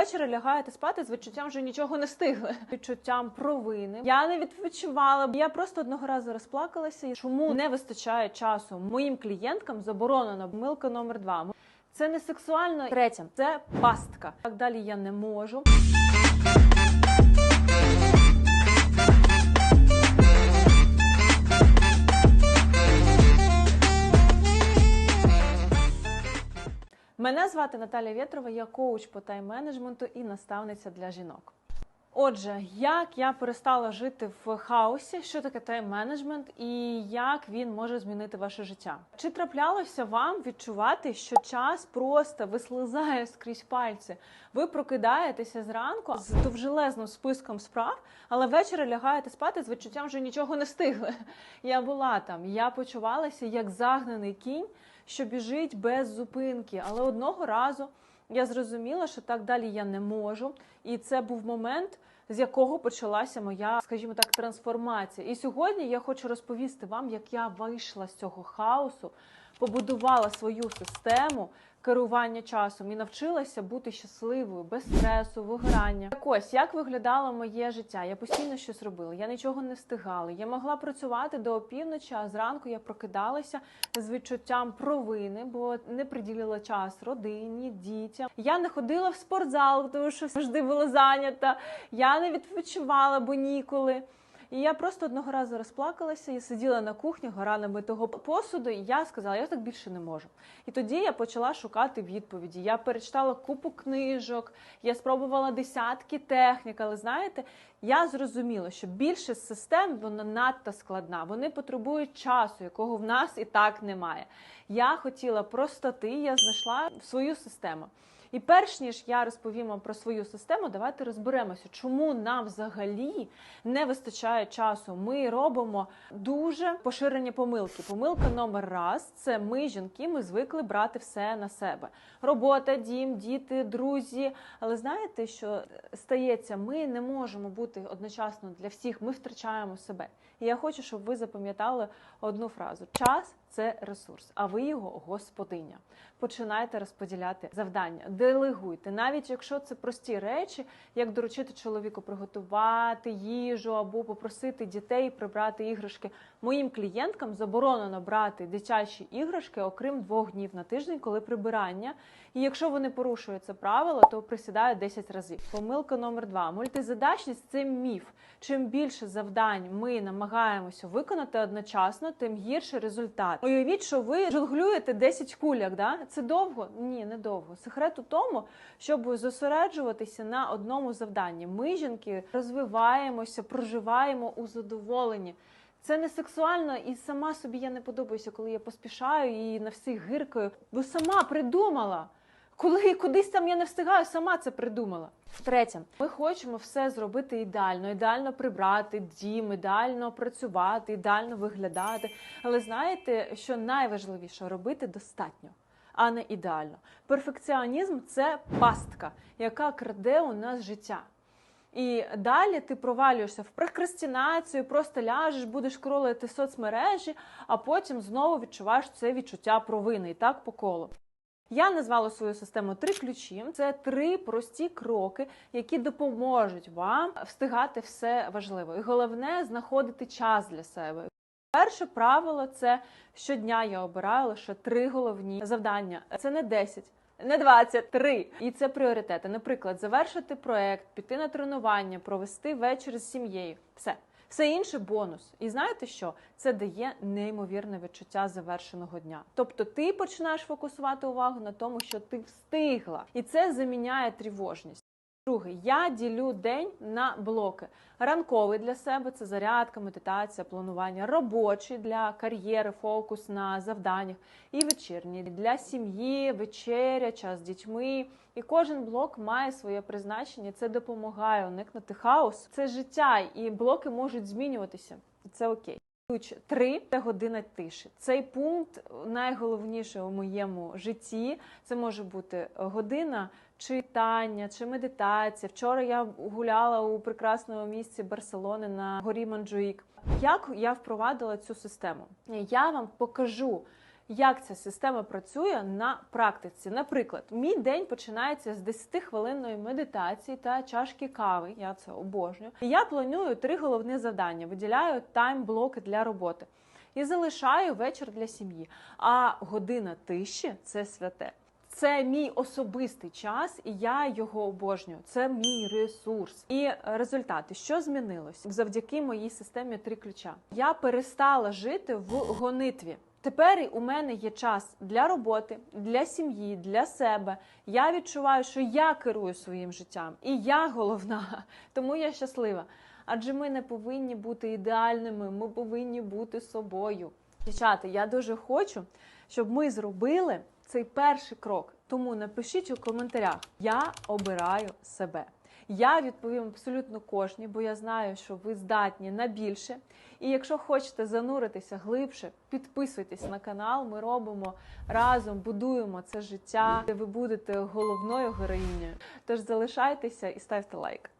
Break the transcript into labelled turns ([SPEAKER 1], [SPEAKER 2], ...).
[SPEAKER 1] Ввечері лягаєте спати з відчуттям, що нічого не встигли. Відчуттям провини. Я не відпочивала. Я просто одного разу розплакалася. Чому не вистачає часу моїм клієнткам? Заборонена помилка номер два. Це не сексуально. Третє це пастка. Так далі я не можу. Мене звати Наталя Вєтрова, я коуч по тайм-менеджменту і наставниця для жінок. Отже, як я перестала жити в хаосі, що таке тайм-менеджмент і як він може змінити ваше життя? Чи траплялося вам відчувати, що час просто вислизає скрізь пальці? Ви прокидаєтеся зранку з довжелезним списком справ, але ввечері лягаєте спати з відчуттям, що нічого не встигли. Я була там, я почувалася як загнаний кінь, що біжить без зупинки. Але одного разу я зрозуміла, що так далі я не можу. І це був момент, з якого почалася моя, скажімо так, трансформація. І сьогодні я хочу розповісти вам, як я вийшла з цього хаосу, побудувала свою систему керування часом і навчилася бути щасливою, без стресу, вигорання. Так ось як виглядало моє життя. Я постійно щось робила, я нічого не встигала. Я могла працювати до опівночі, а зранку я прокидалася з відчуттям провини, бо не приділила час родині, дітям. Я не ходила в спортзал, тому що завжди була зайнята. Я не відпочивала, бо ніколи. І я просто одного разу розплакалася і сиділа на кухні, гора набитого посуду, і я сказала, я так більше не можу. І тоді я почала шукати відповіді. Я перечитала купу книжок, я спробувала десятки технік, але знаєте, я зрозуміла, що більшість систем вона надто складна. Вони потребують часу, якого в нас і так немає. Я хотіла простоти, я знайшла свою систему. І перш ніж я розповім вам про свою систему, давайте розберемося, чому нам взагалі не вистачає часу. Ми робимо дуже поширені помилки. Помилка номер раз це ми, жінки, ми звикли брати все на себе. Робота, дім, діти, друзі. Але знаєте, що стається? Ми не можемо бути одночасно для всіх. Ми втрачаємо себе. І я хочу, щоб ви запам'ятали одну фразу: час це ресурс, а ви його господиня. Починайте розподіляти завдання, делегуйте, навіть якщо це прості речі, як доручити чоловіку приготувати їжу або попросити дітей прибрати іграшки. Моїм клієнткам заборонено брати дитячі іграшки, окрім двох днів на тиждень, коли прибирання. І якщо вони порушують це правило, то присідають 10 разів. Помилка номер два: мультизадачність це міф. Чим більше завдань ми намагаємося виконати одночасно, тим гірший результат. Уявіть, що ви жонглюєте 10 куляк. Да? Це довго? Ні, не довго. Секрет у тому, щоб зосереджуватися на одному завданні. Ми, жінки, розвиваємося, проживаємо у задоволенні. Це не сексуально, і сама собі я не подобаюся, коли я поспішаю і на всіх гиркаю. Бо сама придумала. Коли кудись там я не встигаю, сама це придумала. Третє, ми хочемо все зробити ідеально, ідеально прибрати дім, ідеально працювати, ідеально виглядати. Але знаєте, що найважливіше робити достатньо, а не ідеально. Перфекціонізм це пастка, яка краде у нас життя. І далі ти провалюєшся в прокрастинацію, просто ляжеш, будеш кролити соцмережі, а потім знову відчуваєш це відчуття провини і так по колу. Я назвала свою систему три ключі. Це три прості кроки, які допоможуть вам встигати все важливе. І головне знаходити час для себе. Перше правило це щодня я обираю лише три головні завдання. Це не 10, не 23. І це пріоритети. Наприклад, завершити проект, піти на тренування, провести вечір з сім'єю. Все. Все інше бонус. І знаєте що? Це дає неймовірне відчуття завершеного дня. Тобто ти починаєш фокусувати увагу на тому, що ти встигла, і це заміняє тривожність. Друге, я ділю день на блоки. Ранковий для себе це зарядка, медитація, планування, робочий для кар'єри, фокус на завданнях, і вечірній для сім'ї, вечеря, час з дітьми. І кожен блок має своє призначення. Це допомагає уникнути хаос. Це життя, і блоки можуть змінюватися. Це окей. Три це година тиші. Цей пункт найголовніший у моєму житті. Це може бути година читання чи медитація. Вчора я гуляла у прекрасному місці Барселони на горі Манджуїк. Як я впровадила цю систему? Я вам покажу. Як ця система працює на практиці. Наприклад, мій день починається з 10-хвилинної медитації та чашки кави. Я це обожнюю. Я планую три головні завдання: виділяю тайм-блоки для роботи і залишаю вечір для сім'ї. А година тиші це святе. Це мій особистий час, і я його обожнюю. Це мій ресурс. І результати, що змінилось завдяки моїй системі три ключа. Я перестала жити в гонитві. Тепер у мене є час для роботи, для сім'ї, для себе. Я відчуваю, що я керую своїм життям, і я головна, тому я щаслива. Адже ми не повинні бути ідеальними, ми повинні бути собою. Дівчата, я дуже хочу, щоб ми зробили цей перший крок. Тому напишіть у коментарях: я обираю себе. Я відповім абсолютно кожній, бо я знаю, що ви здатні на більше. І якщо хочете зануритися глибше, підписуйтесь на канал. Ми робимо разом, будуємо це життя, де ви будете головною героїнею. Тож залишайтеся і ставте лайк.